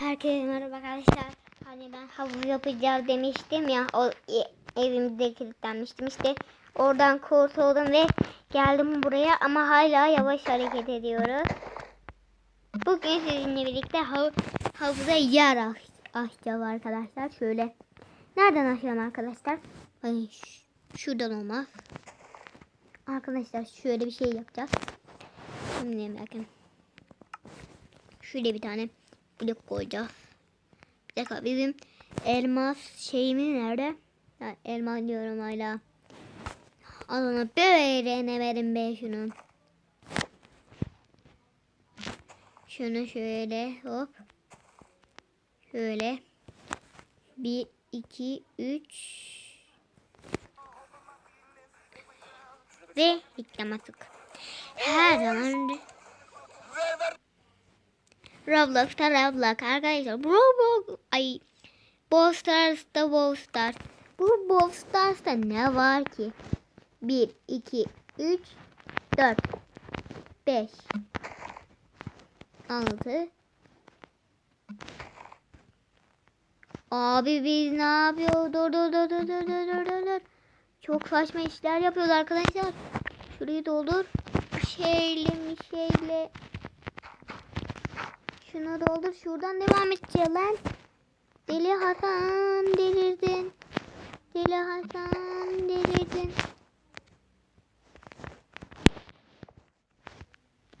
Herkese merhaba arkadaşlar. Hani ben havuz yapacağım demiştim ya. O e- evimde kilitlenmiştim işte. Oradan kurtuldum ve geldim buraya ama hala yavaş hareket ediyoruz. Bugün sizinle birlikte hav havuza yer aç- açacağız arkadaşlar. Şöyle. Nereden açalım arkadaşlar? Ay, şuradan olmaz. Arkadaşlar şöyle bir şey yapacağız. Şimdi bakın. Şöyle bir tane blok koyacağız. Bir dakika bizim elmas şeyimiz nerede? Ha, elmas diyorum hala. Alana böyle ne verin be şunun. Şunu şöyle hop. Şöyle. Bir, iki, üç. Ve reklam attık. Her zaman Roblox'ta Roblox arkadaşlar. Roblox ay Brawl Stars'ta Brawl Stars. Bu Brawl Stars'ta ne var ki? 1 2 3 4 5 6 Abi biz ne yapıyoruz? Dur dur dur dur dur dur dur dur. Çok saçma işler yapıyoruz arkadaşlar. Şurayı doldur. Bir şeyle bir şeyle şunu doldur. Şuradan devam edeceğiz lan. Deli Hasan delirdin. Deli Hasan delirdin.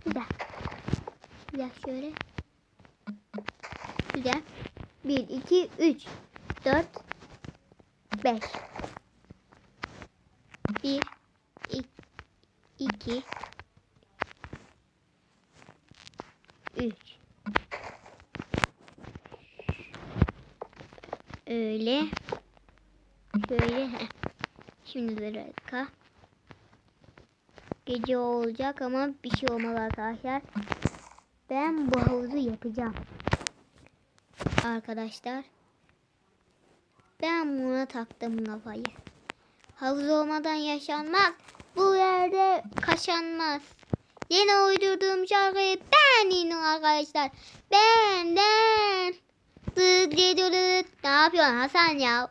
Güzel. Güzel şöyle. Güzel. 1, 2, 3, 4, 5. 1, 2, 3. Öyle. Şöyle. heh. Şimdi bir dakika. Gece olacak ama bir şey olmaz arkadaşlar. Ben bu havuzu yapacağım. Arkadaşlar. Ben buna taktım kafayı. Havuz olmadan yaşanmaz. Bu yerde kaşanmaz. Yine uydurduğum şarkıyı dinliyorum arkadaşlar. Ben ben. Dıt dıt. Ne yapıyorsun Hasan ya?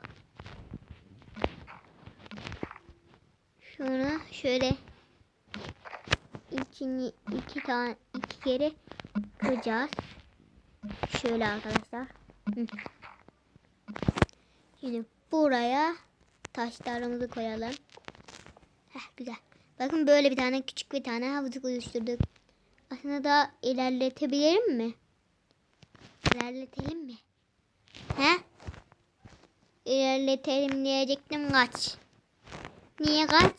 Şunu şöyle içini iki tane iki kere kıracağız. Şöyle arkadaşlar. Hı. Şimdi buraya taşlarımızı koyalım. Heh, güzel. Bakın böyle bir tane küçük bir tane havuzluk oluşturduk. Aslında daha ilerletebilirim mi? İlerletelim mi? İlerletelim diyecektim kaç. Niye kaç?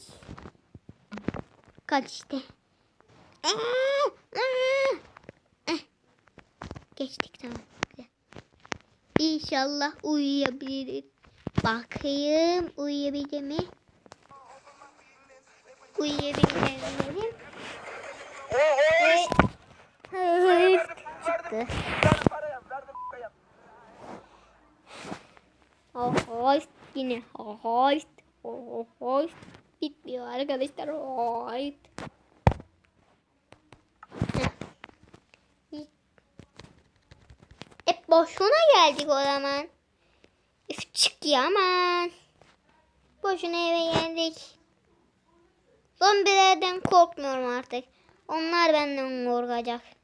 Kaç işte. Geçtik tamam. İnşallah uyuyabiliriz. Bakayım uyuyabilecek mi? Uyuyabilecek Ve Hayır, çıktı. Host yine host. Host bitmiyor arkadaşlar. Host. Hep boşuna geldik o zaman. Üf çık ya aman. Boşuna eve geldik. Zombilerden korkmuyorum artık. Onlar benden korkacak.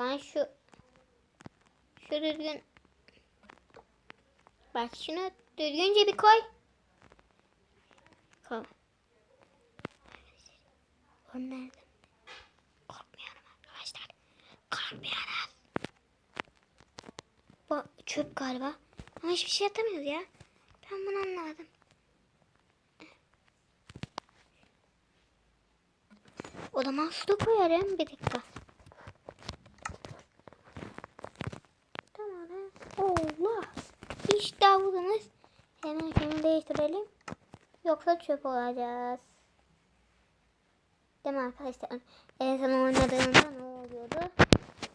Lan şu şu düzgün Bak şunu düzgünce bir koy. Koy. O nerede? Korkmuyorum arkadaşlar. Korkmuyorum. Bu çöp galiba. Ama hiçbir şey atamıyoruz ya. Ben bunu anlamadım. O zaman da koyarım. Bir dakika. Tamam. Allah. İşte havuzumuz. Hemen şunu değiştirelim. Yoksa çöp olacağız. Değil mi arkadaşlar? En son oynadığımda ne oluyordu?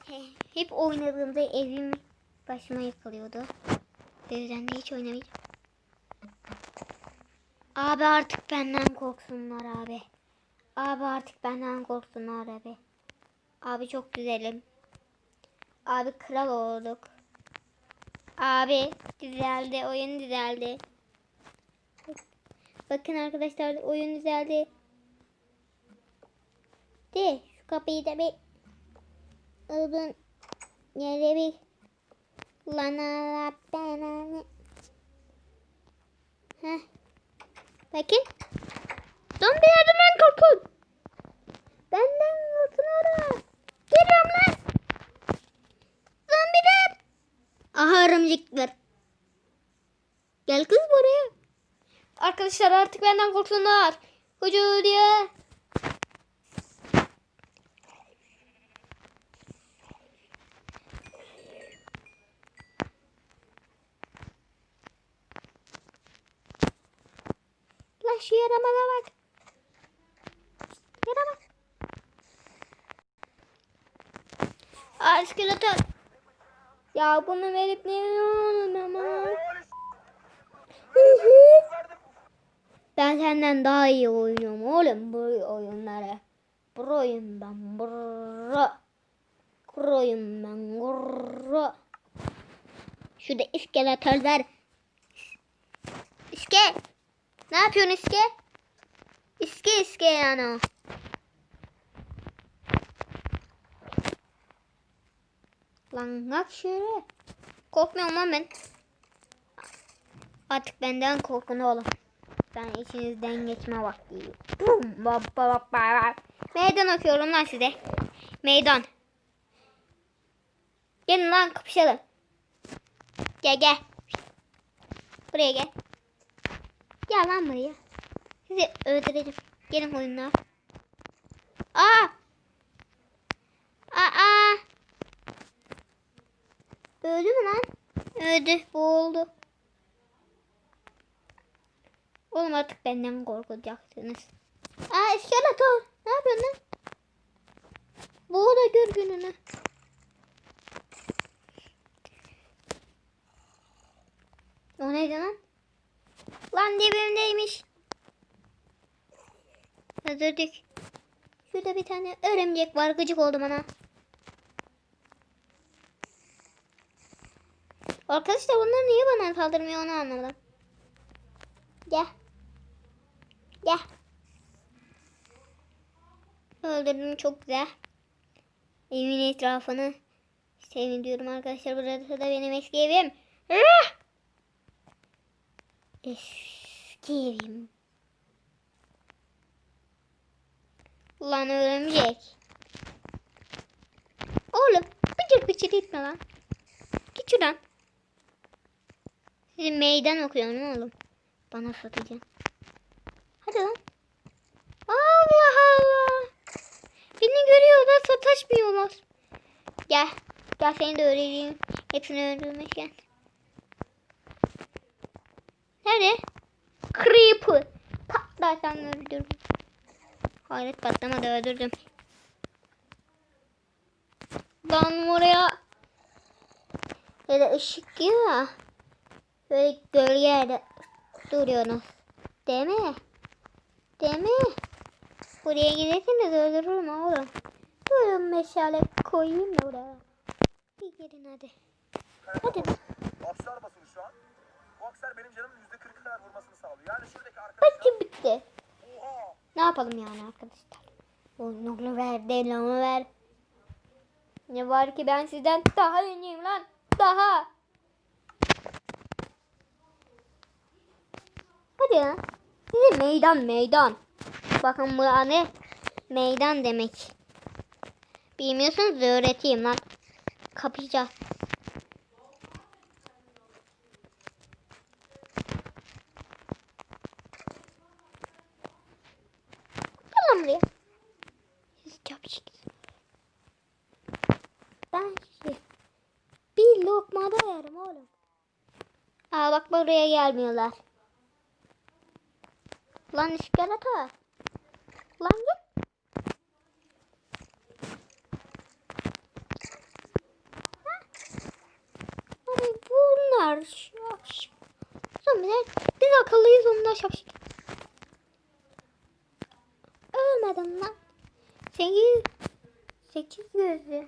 He, hep oynadığımda evim başıma yıkılıyordu. O de hiç oynamayacağım. Abi artık benden korksunlar abi. Abi artık benden korksun abi. Abi çok güzelim. Abi kral olduk. Abi düzeldi. Oyun düzeldi. Bakın arkadaşlar oyun düzeldi. De şu kapıyı da bir ıbın yere bir lan Allah belanı. Heh. Bakın. Zombilerden ben korkun. Benden korkun oraya. Geliyorum lan. Zombiler. Aha örümcekler. Gel kız buraya. Arkadaşlar artık benden korksunlar. Koca diye. Lan şu yaramaza bak. Yara bak. Aa iskeletor. Ya bunu verip ne yiyorum ama. Ben senden daha iyi oynuyorum oğlum bu oyunları. Bu oyun ben bro. Kuroyum ben gurro. Şurada iskeletörler. İske. Ne yapıyorsun iske? İske iske yani o. Lan bak şöyle. Korkmuyorum lan ben. Artık benden korkun oğlum. Ben içinizden geçme vakti. Bum, bap, bap, bap, bap. Meydan okuyorum lan size. Meydan. Gelin lan kapışalım. Gel gel. Buraya gel. Gel lan buraya. Sizi öldüreceğim. Gelin oyunlar. Aa! Aa! Öldü mü lan? Öldü. Boğuldu. Oğlum artık benden korkacaksınız. Aa iskeletor. Ne yapıyorsun lan? Bu da gör gününü. O neydi lan? Lan dibimdeymiş. Öldürdük. Şurada bir tane örümcek var. Gıcık oldu bana. Arkadaşlar bunlar niye bana saldırmıyor onu anlamadım. Gel. Gel. Öldürdüm çok güzel. Evimin etrafını seviyorum arkadaşlar. Burası da benim eski evim. Ah! Eski evim. Lan örümcek. Oğlum bıcır bıcır etme lan. Git şuradan. Sizin meydan okuyorum oğlum. Bana satacaksın. Hadi lan. Allah Allah. Beni görüyorlar sataşmıyorlar. Gel. Gel seni de öğreneyim. Hepsini öldürmüşken. Nerede? Creeper. Patlarsan öldürdüm. Hayret patlamadı öldürdüm. Ben buraya böyle ışık gibi ya. Böyle gölgede duruyorsunuz. Değil mi? Değil mi? Buraya giderseniz öldürürüm oğlum. Durun meşale koyayım da buraya. Bir gelin hadi. Hadi. Aksar basılı şu an. Bu aksar benim canımın yüzde kırk kadar vurmasını sağlıyor. Yani şuradaki arkadaşlar... Hadi bitti. Oha! Ne yapalım yani arkadaşlar? Oyunu ver, delamı ver. Ne var ki ben sizden daha ünlüyüm lan. Daha. Hadi ya. Size meydan meydan. Bakın bu ne? Meydan demek. Bilmiyorsanız öğreteyim lan. Kapayacağız. Lan buraya. Siz çapışık. Ben sizi bir lokmada yerim oğlum. Aa bak buraya gelmiyorlar. Lan iskeleta. Lan git. Ha? Hani bunlar şapşik. Zombiler biz akıllıyız onlar şapşik. Ölmeden Sekiz. Sekiz gözlü.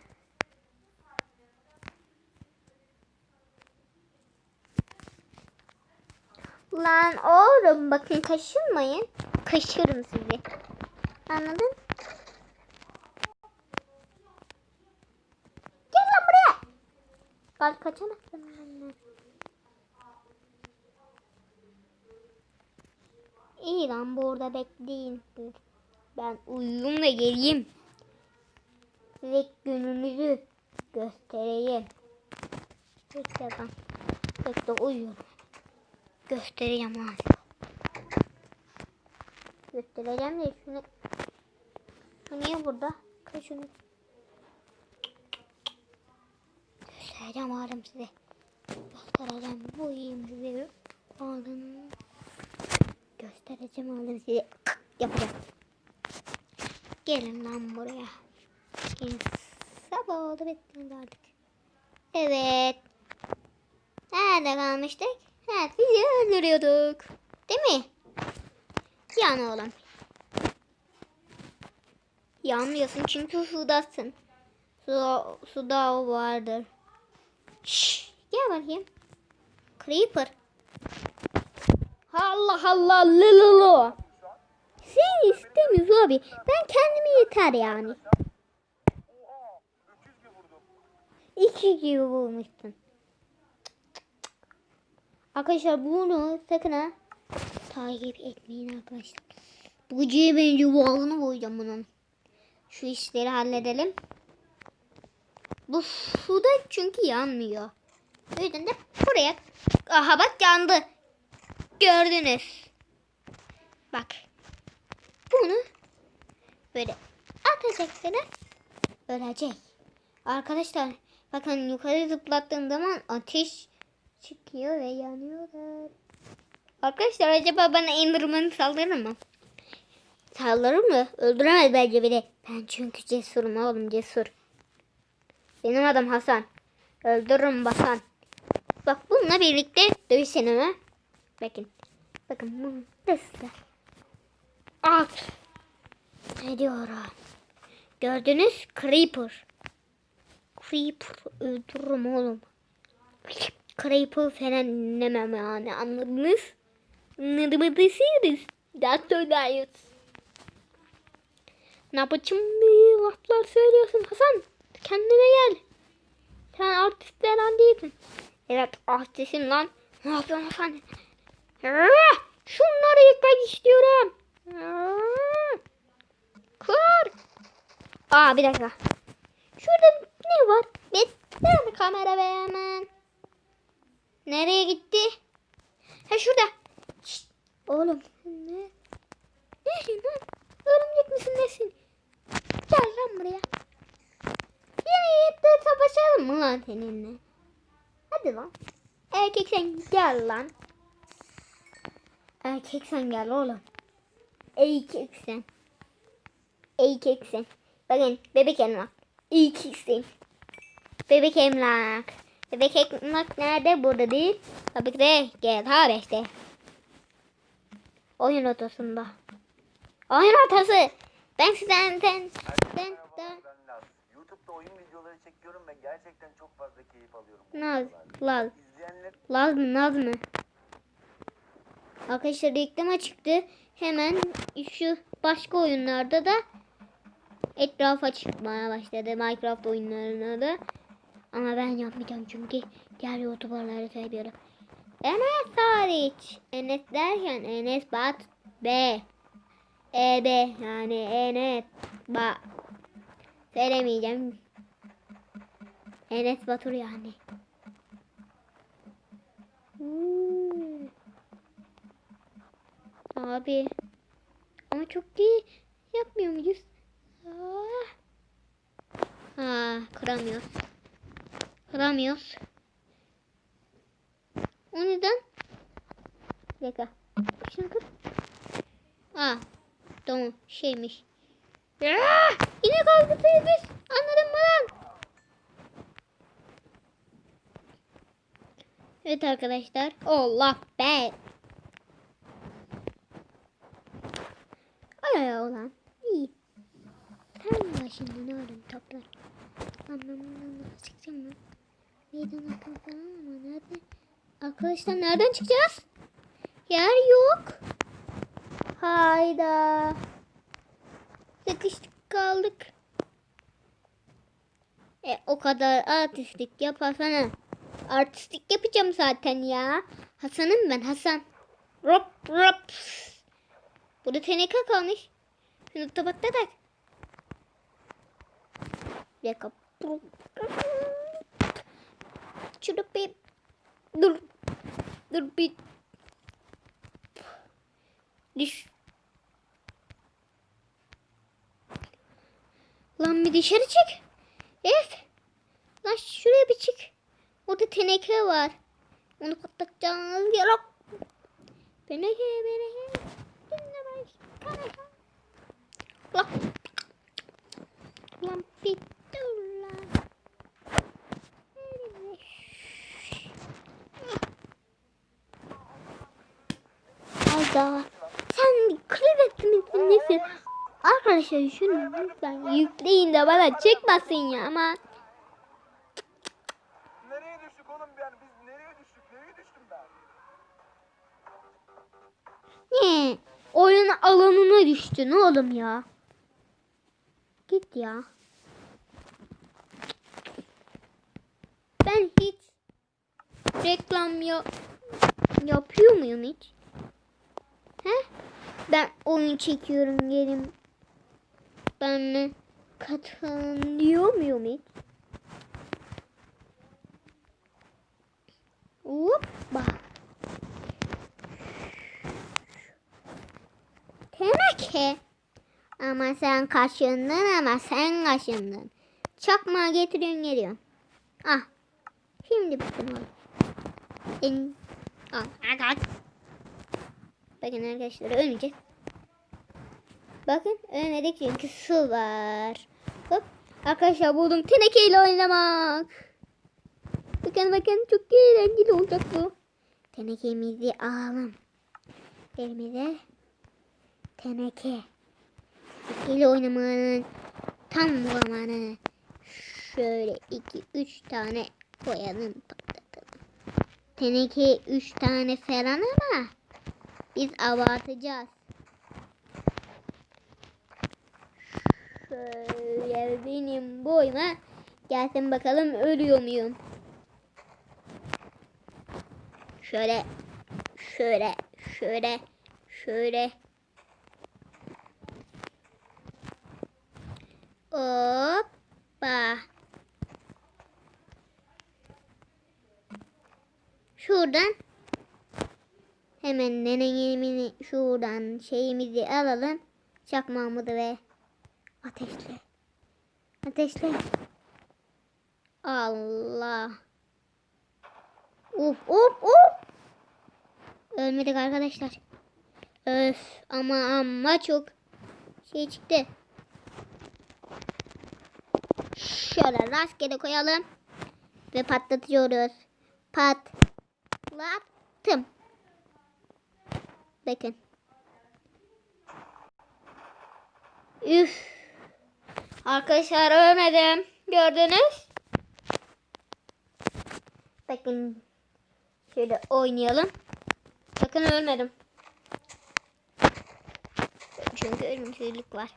Lan oğlum bakın kaşınmayın. Kaşırım sizi. Anladın? Gel lan buraya. Bak kaçamazsın benden. İyi lan burada bekleyin. Ben uyuyayım da geleyim. Size gününüzü göstereyim. Bekle lan. Bekle uyuyorum. Göstereceğim abi. Göstereceğim de şunu. Bu niye burada? Kır şunu. Göstereceğim oğlum size. Göstereceğim. Bu iyiyim size. Oğlum. Göstereceğim oğlum size. Yapacağım. Gelin lan buraya. Gelin. Sabah oldu bittiniz artık. Evet. Nerede kalmıştık? Evet bizi öldürüyorduk. Değil mi? Yani oğlum. Yanmıyorsun çünkü sudasın. Su, suda o vardır. Şşş, gel bakayım. Creeper. Allah Allah lılılığı. Sen istemiyorsun abi. Ben kendimi yeter yani. İki gibi bulmuşsun. Arkadaşlar bunu sakın ha takip etmeyin arkadaşlar. Bu bence boğazını boyayacağım bunun. Şu işleri halledelim. Bu suda çünkü yanmıyor. O yüzden de buraya. Aha bak yandı. Gördünüz. Bak. Bunu böyle atacaksınız. Ölecek. Arkadaşlar bakın yukarı zıplattığım zaman ateş çıkıyor ve yanıyorlar. Arkadaşlar acaba bana Enderman saldırır mı? Saldırır mı? Öldüremez bence bile. Ben çünkü cesurum oğlum cesur. Benim adım Hasan. Öldürürüm basan. Bak bununla birlikte dövüşelim ha. Bakın. Bakın bunu size. At. Ne diyorum? Gördünüz? Creeper. Creeper öldürürüm oğlum. Creeper falan dinlemem yani anladınız? That's so nice. Ne yapacağım diye laflar söylüyorsun Hasan. Kendine gel. Sen artist falan değilsin. Evet artistim lan. Ne yapıyorsun Hasan? Şunları yıkmak istiyorum. Kır. Aa bir dakika. Şurada ne var? Bekle kamera be. Nereye gitti? Ha şurada. Şşt, oğlum. Ne? Nesin lan? Örümcek misin nesin? Gel lan buraya. Yine de savaşalım mı lan seninle? Hadi lan. Erkek sen gel lan. Erkek sen gel oğlum. Erkek sen. Erkek sen. Bakın bebek emlak. Erkeksin. Bebek emlak. Bebek emlak nerede? Burada değil. Tabii ki de GTA 5'te. Oyun odasında. Oyun odası. Ben sizden ben Laz. YouTube'da oyun videoları çekiyorum ve gerçekten çok fazla keyif alıyorum. Naz. Laz. İzleyenler Laz mı Naz mı? Arkadaşlar reklama çıktı. Hemen şu başka oyunlarda da etrafa çıkmaya başladı. Minecraft oyunlarına da. Ama ben yapmayacağım çünkü diğer youtuberları seviyorum. Enes hariç. Enes derken Enes Bat B. E B yani Enes Ba. Söylemeyeceğim. Enes Batur yani. Hmm. Abi. Ama çok iyi yapmıyor muyuz? Ah. Ha, kıramıyoruz. Kıramıyoruz. O neden? Bir dakika. Şunu. Aa, tamam şeymiş. Aa, yine kalkıtıyız biz. Anladın mı lan? Evet arkadaşlar. Allah be. Ay ulan. İyi. Sen şimdi ne öğrendim toplar. Nasıl çıkacağım lan? Meydan akım falan ama nerede? Arkadaşlar nereden çıkacağız? Yer yok. Hayda. Sıkıştık kaldık. E o kadar artistlik yaparsana. Artistlik yapacağım zaten ya. Hasan'ım ben Hasan. Rop rop. Burada teneke kalmış. Şunu tabakta tak. Bir dakika. Şunu bir... Dur. Dur bir... Düş. Lan bir dışarı çık. Evet. Lan şuraya bir çık. Orada teneke var. Onu patlatacağınız yer yok. Teneke, teneke. Dinle teneke. Lan. Lan bir dur lan. Hayda. Sen kırık misin nesin? Arkadaşlar şunu lütfen yükleyin de bana çekmesin ya ama. Nereye düştük oğlum yani biz nereye düştük? Nereye düştüm ben? Ne? Oyun alanına düştün oğlum ya. Git ya. Ben hiç reklam ya yapıyor muyum hiç? Ben oyun çekiyorum gelin. Ben katılın diyor muyum hiç? Hoppa. Teneke. Ama sen kaşındın ama sen kaşındın. Çakmağı getiriyorsun geliyorsun. Ah. Şimdi oğlum. En... Al. Al. Bakın arkadaşlar ölmeyecek. Bakın ölmedik çünkü su var. Hop. Arkadaşlar buldum tenekeyle oynamak. Bakın bakın çok eğlenceli olacak bu. Tenekemizi alalım. Elimize teneke. Tenekeyle oynamanın tam zamanı. Şöyle iki üç tane koyalım patlatalım. Teneke üç tane falan ama biz abartacağız. Şöyle benim boyuma gelsin bakalım ölüyor muyum? Şöyle şöyle şöyle şöyle Hoppa. Şuradan hemen neneyimini şuradan şeyimizi alalım. Çakmağımızı ve ateşle. Ateşle. Allah. Uf uf uf. Ölmedik arkadaşlar. Öf ama ama çok şey çıktı. Şöyle rastgele koyalım. Ve patlatıyoruz. Patlattım. Bakın. Üf. Arkadaşlar ölmedim. Gördünüz. Bakın. Şöyle oynayalım. Bakın ölmedim. Çünkü ölümsüzlük var.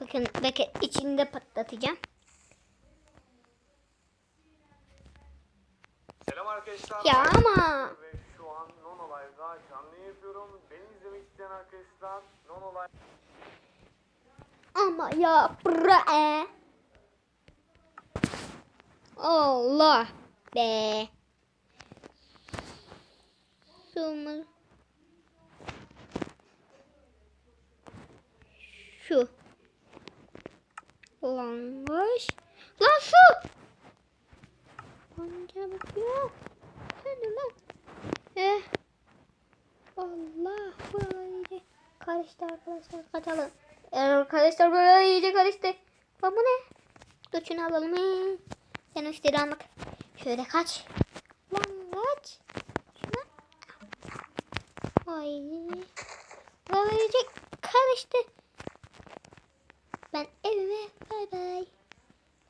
Bakın bakın içinde patlatacağım. Selam arkadaşlar. Ya ama Ve şu an Live'da canlı yapıyorum. Beni izlemek isteyen arkadaşlar Live ama ya bre. Allah be. Şu Şu. Lanmış. Lan su. Anca bakıyor. Hadi lan. Eh. Allah böyle karıştı arkadaşlar. Kaçalım. Eğer arkadaşlar böyle iyice karıştı. Lan bu ne? Şunu alalım. He. Sen üstleri almak. Şöyle kaç. Lan kaç. Şuna. Ay. Böyle iyice karıştı. Ben evime bay bay.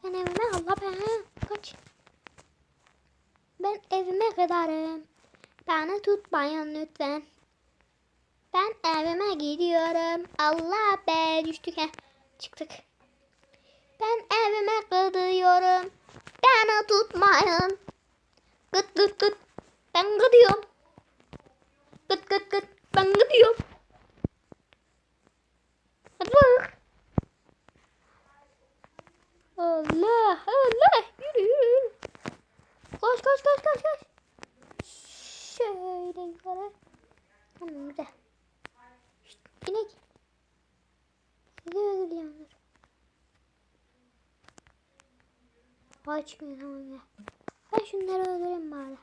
Ben evime Allah ben kaç. Ben evime kadarım. Beni tutmayın lütfen. Ben evime gidiyorum. Allah be düştük he. Çıktık. Ben evime gidiyorum. Beni tutmayın. Gıt gıt gıt. Ben gidiyorum. Gıt gıt gıt. Ben gidiyorum. Hadi bak. Allah Allah. Yürü yürü. Koş koş koş koş koş. Şöyle yukarı. Tamam güzel. Şşt, inek. Sizi öldürüyorlar. Ay çıkmıyor tamam ya. Ben şunları öldüreyim bari.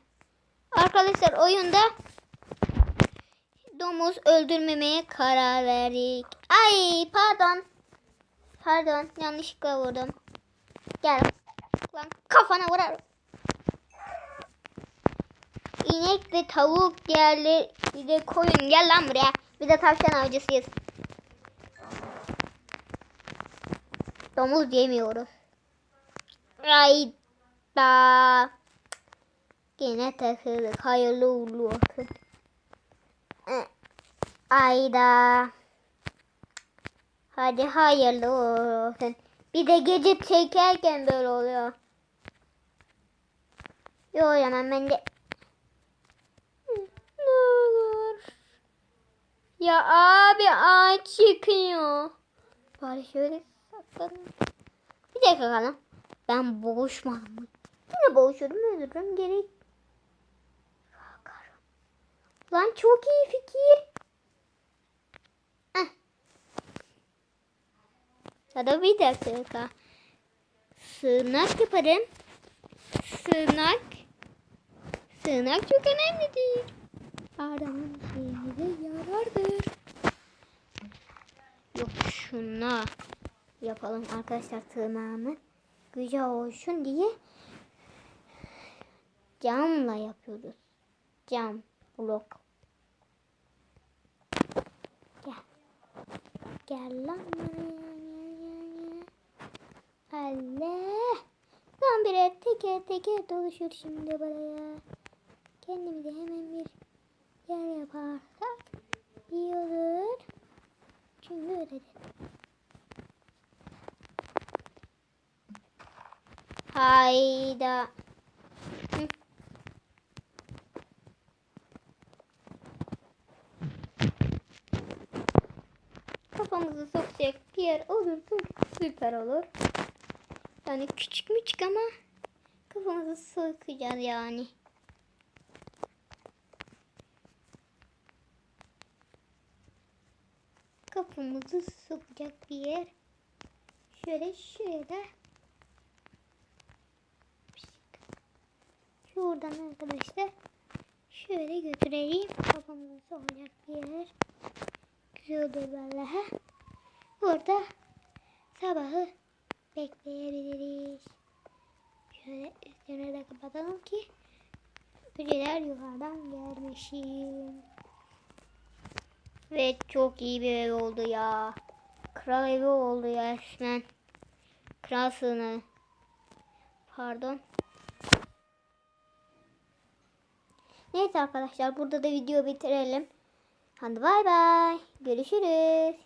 Arkadaşlar oyunda domuz öldürmemeye karar verdik. Ay pardon. Pardon yanlışlıkla vurdum. Gel. Lan kafana vurarım. İnek de tavuk diğerleri bir de koyun gel lan buraya. Bir de tavşan avcısıyız. Domuz yemiyoruz. Ayda. Gene takıldık. Hayırlı uğurlu olsun. Ayda. Hadi hayırlı olsun. Bir de gece çekerken böyle oluyor. Yok hemen ben de ne olur. Ya abi ağaç yıkıyor. Bari şöyle saklanayım. Bir dakika lan. Ben boğuşmadım mı? Yine boğuşurum öldürürüm gerek. Bakarım. Lan çok iyi fikir. Heh. Ya da bir dakika. Sığınak yaparım. Sığınak. Sığınak çok önemlidir. Adamın şeyine yarardır. Yok şuna yapalım arkadaşlar tırnağımı. Güzel olsun diye camla yapıyoruz. Cam blok. Gel. Gel lan. Allah. Lan bir teker teker dolaşıyor şimdi buraya. Kendimize hemen bir yer yaparsak olur. Çünkü öyle Hayda. Kafamızı sokacak bir yer olursa süper olur. Yani küçük müçük ama kafamızı sokacağız yani. Kafamızı sokacak bir yer. Şöyle şöyle. Şuradan arkadaşlar şöyle götüreyim. Kafamızı sokacak bir yer. Güzel olur vallahi. Burada sabahı bekleyebiliriz. Şöyle üstüne de kapatalım ki biriler yukarıdan gelmesin. Ve çok iyi bir ev oldu ya. Kral evi oldu ya resmen. Kral sığınağı. Pardon. Neyse arkadaşlar burada da video bitirelim. Hadi bay bay. Görüşürüz.